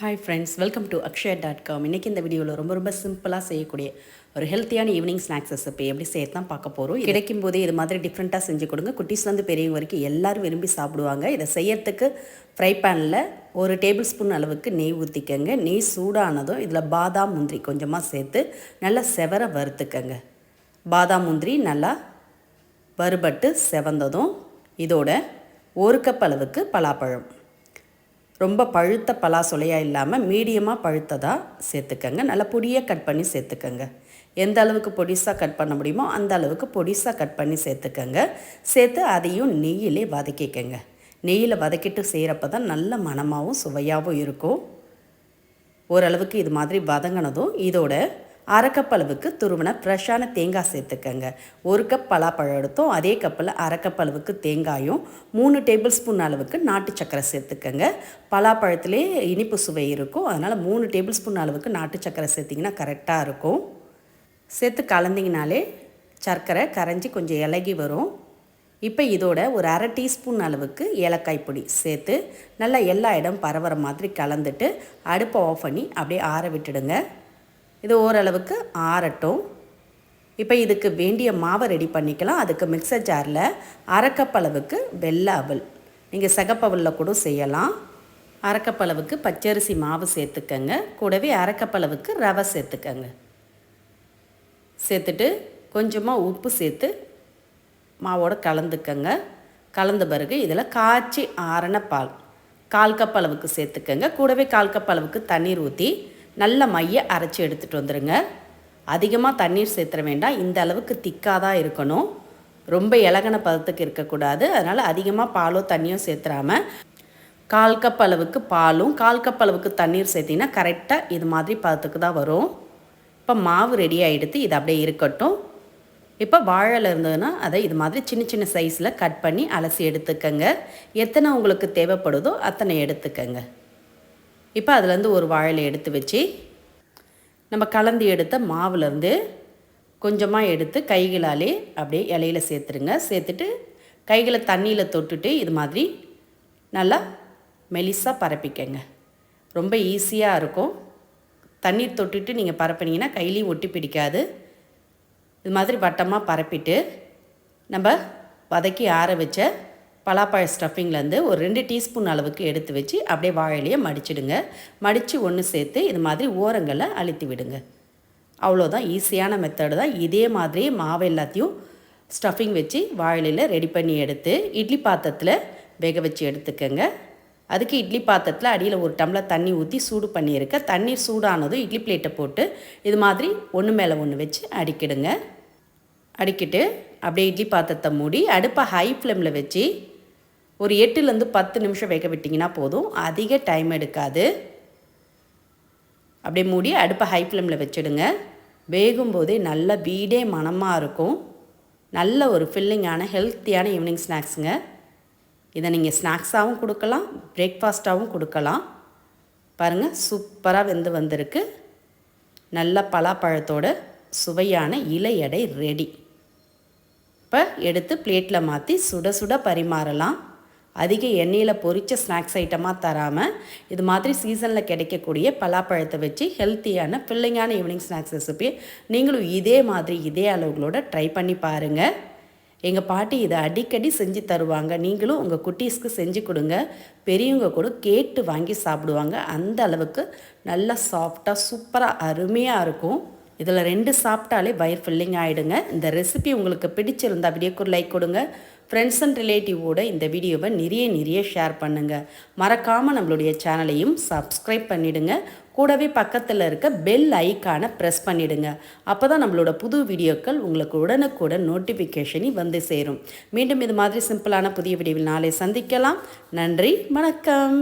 Hi friends welcome to Akshaya dot com இன்றைக்கி இந்த வீடியோவில் ரொம்ப ரொம்ப சிம்பிளாக செய்யக்கூடிய ஒரு ஹெல்த்தியான ஈவினிங் ஸ்நாக்ஸ் ரெசிபி எப்படி செய்யறது தான் பார்க்க போகிறோம் கிடைக்கும் போதே இது மாதிரி டிஃப்ரெண்ட்டாக செஞ்சு கொடுங்க. குட்டீஸ்லேருந்து பெரியவங்க வரைக்கும் எல்லாரும் விரும்பி சாப்பிடுவாங்க. இதை செய்யறதுக்கு ஃப்ரை பேனில் ஒரு டேபிள் ஸ்பூன் அளவுக்கு நெய் ஊற்றிக்கங்க நெய் சூடானதும் இதில் பாதாம் முந்திரி கொஞ்சமாக சேர்த்து நல்லா செவர வறுத்துக்கங்க. பாதாம் முந்திரி நல்லா வறுபட்டு செவந்ததும் இதோட ஒரு கப் அளவுக்கு பலாப்பழம். ரொம்ப பழுத்த பலாசொலையாக இல்லாமல் மீடியமாக பழுத்ததாக சேர்த்துக்கங்க. நல்லா பொடியாக கட் பண்ணி சேர்த்துக்கங்க. எந்த அளவுக்கு பொடிசாக கட் பண்ண முடியுமோ அந்த அளவுக்கு பொடிசாக கட் பண்ணி சேர்த்துக்கங்க. சேர்த்து அதையும் நெய்யிலே வதக்கிக்கங்க. நெய்யில் வதக்கிட்டு செய்கிறப்ப தான் நல்ல மனமாகவும் சுவையாகவும் இருக்கும். ஓரளவுக்கு இது மாதிரி வதங்கினதும் இதோட அரை கப் அளவுக்கு துருவின ஃப்ரெஷ்ஷான தேங்காய் சேர்த்துக்கங்க. ஒரு கப் பலாப்பழம் எடுத்தோம் அதே கப்பில் அரை கப் அளவுக்கு தேங்காயும் மூணு டேபிள் ஸ்பூன் அளவுக்கு நாட்டு சக்கரை சேர்த்துக்கங்க. பலாப்பழத்திலே இனிப்பு சுவை இருக்கும். அதனால் மூணு டேபிள் ஸ்பூன் அளவுக்கு நாட்டு சக்கரை சேர்த்திங்கன்னா கரெக்டாக இருக்கும். சேர்த்து கலந்திங்கனாலே சர்க்கரை கரைஞ்சி கொஞ்சம் இலகி வரும். இப்போ இதோட ஒரு அரை டீஸ்பூன் அளவுக்கு ஏலக்காய் பொடி சேர்த்து நல்லா எல்லா இடம் பரவுற மாதிரி கலந்துட்டு அடுப்பை ஆஃப் பண்ணி அப்படியே ஆற விட்டுடுங்க. இது ஓரளவுக்கு ஆறட்டும். இப்போ இதுக்கு வேண்டிய மாவை ரெடி பண்ணிக்கலாம். அதுக்கு மிக்சர் ஜாரில் அரைக்கப்பளவுக்கு வெள்ளை அவல். நீங்கள் சகப்பவலில் கூட செய்யலாம். அரைக்கப்பளவுக்கு பச்சரிசி மாவு சேர்த்துக்கங்க. கூடவே அரைக்கப்பளவுக்கு ரவை சேர்த்துக்கங்க. சேர்த்துட்டு கொஞ்சமாக உப்பு சேர்த்து மாவோடு கலந்துக்கங்க. கலந்த பிறகு இதில் காய்ச்சி ஆறின பால். கால் கப் அளவுக்கு சேர்த்துக்கங்க. கூடவே கால் கப் அளவுக்கு தண்ணீர் ஊற்றி நல்ல மைய அரைச்சி எடுத்துகிட்டு வந்துடுங்க அதிகமாக தண்ணீர் சேர்த்துற வேண்டாம். இந்த அளவுக்கு திக்காக தான் இருக்கணும். ரொம்ப இலகன பதத்துக்கு இருக்கக்கூடாது. அதனால் அதிகமாக பாலோ தண்ணியோ சேர்த்துறாமல் கால் கப் அளவுக்கு பாலும் கால் கப் அளவுக்கு தண்ணீர் சேர்த்திங்கன்னா கரெக்டாக இது மாதிரி பதத்துக்கு தான் வரும். இப்போ மாவு ரெடி ஆகிடுத்து இது அப்படியே இருக்கட்டும். இப்போ வாழை இருந்ததுன்னா அதை இது மாதிரி சின்ன சின்ன சைஸில் கட் பண்ணி அலசி எடுத்துக்கங்க. எத்தனை உங்களுக்கு தேவைப்படுதோ அத்தனை எடுத்துக்கங்க. இப்போ அதுலேருந்து ஒரு வாழையில் எடுத்து வச்சு நம்ம கலந்து எடுத்த மாவுலேருந்து கொஞ்சமாக எடுத்து கைகளாலே அப்படியே இலையில் சேர்த்துருங்க. சேர்த்துட்டு கைகளை தண்ணியில் தொட்டுட்டு இது மாதிரி நல்லா மெலிசாக பரப்பிக்கங்க. ரொம்ப ஈஸியாக இருக்கும். தண்ணீர் தொட்டுட்டு நீங்கள் பரப்பினீங்கன்னா கையிலையும் ஒட்டி பிடிக்காது. இது மாதிரி வட்டமாக பரப்பிட்டு நம்ம வதக்கி ஆற வச்ச பலாப்பழ ஸ்டஃபிங்லேருந்து ஒரு ரெண்டு டீஸ்பூன் அளவுக்கு எடுத்து வச்சு அப்படியே வாழையிலையே மடிச்சிடுங்க. மடித்து ஒன்று சேர்த்து இது மாதிரி ஓரங்களை அழுத்தி விடுங்க. அவ்வளோதான் ஈஸியான மெத்தடு தான். இதே மாதிரி மாவு எல்லாத்தையும் ஸ்டஃபிங் வச்சு வாழையில் ரெடி பண்ணி எடுத்து இட்லி பாத்திரத்தில் வேக வச்சு எடுத்துக்கோங்க. அதுக்கு இட்லி பாத்திரத்தில் அடியில் ஒரு டம்ளர் தண்ணி ஊற்றி சூடு பண்ணியிருக்க. தண்ணீர் சூடானதும் இட்லி பிளேட்டை போட்டு இது மாதிரி ஒன்று மேலே ஒன்று வச்சு அடிக்கிடுங்க. அடிக்கிட்டு அப்படியே இட்லி பாத்திரத்தை மூடி அடுப்பை ஹை ஃப்ளேமில் வச்சு ஒரு எட்டுலேருந்து பத்து நிமிஷம் வேக விட்டிங்கன்னா போதும். அதிக டைம் எடுக்காது. அப்படியே மூடி அடுப்பை ஹை ஃப்ளேமில் வச்சுடுங்க. வேகும்போதே நல்ல வீடே மனமாக இருக்கும். நல்ல ஒரு ஃபில்லிங்கான ஹெல்த்தியான ஈவினிங் ஸ்நாக்ஸுங்க இதை நீங்கள் ஸ்நாக்ஸாகவும் கொடுக்கலாம் பிரேக்ஃபாஸ்ட்டாகவும் கொடுக்கலாம். பாருங்கள் சூப்பராக வெந்து வந்திருக்கு. நல்ல பலாப்பழத்தோட சுவையான இலை எடை ரெடி இப்போ எடுத்து பிளேட்டில் மாற்றி சுட சுட பரிமாறலாம். அதிக எண்ணெயில் பொரித்த ஸ்நாக்ஸ் ஐட்டமாக தராமல் இது மாதிரி சீசனில் கிடைக்கக்கூடிய பலாப்பழத்தை வச்சு ஹெல்த்தியான ஃபில்லிங்கான ஈவினிங் ஸ்நாக்ஸ் ரெசிபியை நீங்களும் இதே மாதிரி இதே அளவுகளோட ட்ரை பண்ணி பாருங்கள் எங்கள் பாட்டி இதை அடிக்கடி செஞ்சு தருவாங்க. நீங்களும் உங்கள் குட்டீஸ்க்கு செஞ்சு கொடுங்க. பெரியவங்க கூட கேட்டு வாங்கி சாப்பிடுவாங்க. அந்த அளவுக்கு நல்லா சாஃப்டாக சூப்பராக அருமையாக இருக்கும். இதில் ரெண்டு சாப்பிட்டாலே வயிறு ஃபில்லிங் ஆகிடுங்க இந்த ரெசிபி உங்களுக்கு பிடிச்சிருந்தா வீடியோக்கு ஒரு லைக் கொடுங்க. ஃப்ரெண்ட்ஸ் அண்ட் ரிலேட்டிவோட இந்த வீடியோவை நிறைய நிறைய ஷேர் பண்ணுங்கள் மறக்காமல் நம்மளுடைய சேனலையும் சப்ஸ்கிரைப் பண்ணிவிடுங்க கூடவே பக்கத்தில் இருக்க பெல் ஐக்கானை ப்ரெஸ் பண்ணிவிடுங்க அப்போ தான் நம்மளோட புது வீடியோக்கள் உங்களுக்கு உடனுக்குடன் நோட்டிஃபிகேஷனி வந்து சேரும். மீண்டும் இது மாதிரி சிம்பிளான புதிய வீடியோவில் நாளை சந்திக்கலாம். நன்றி வணக்கம்.